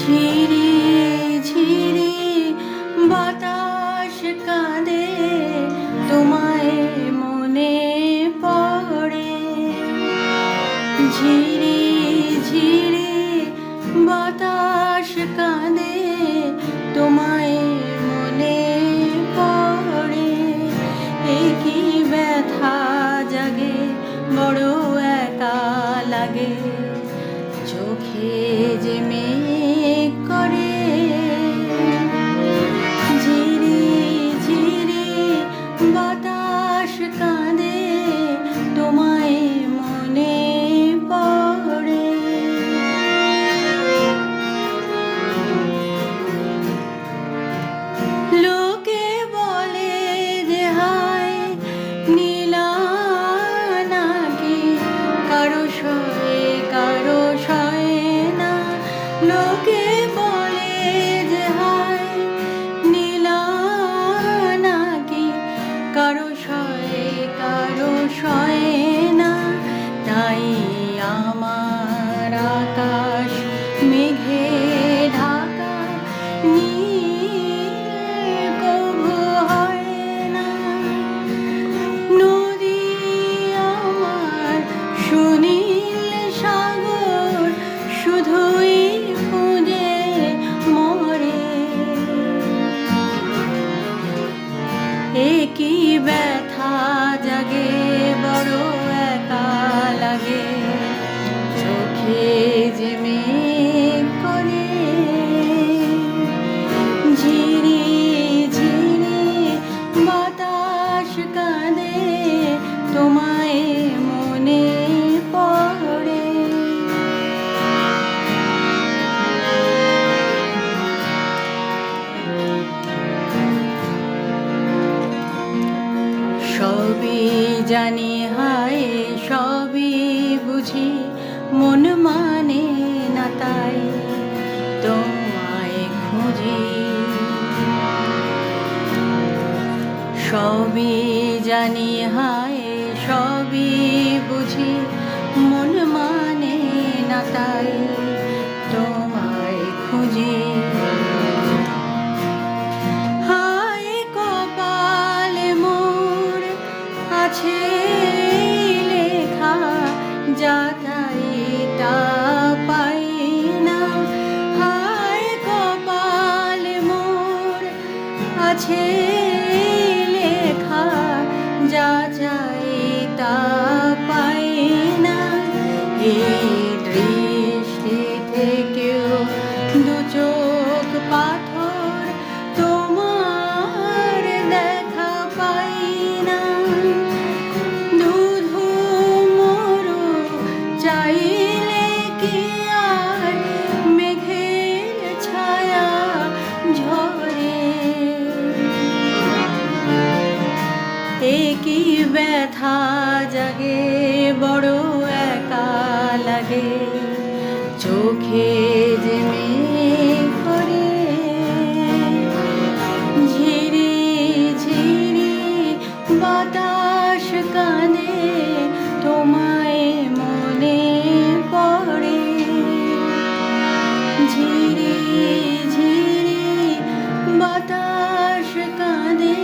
ঝিরি ঝিরি বাতা একই ব্যথা জাগে বড় একা লাগে। সবই জানি, হায়, সবই বুঝি। মন মানে না তাই, তোমায় খুঁজি। সবই জানি, হায়, সবই বুঝি। মন মানে না তাই। কাছে লাগে। চোখে যে ঝিরি বাতাস কানে তোমায় ঝিরি ঝিরি বাতাস কানে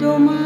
তোমায়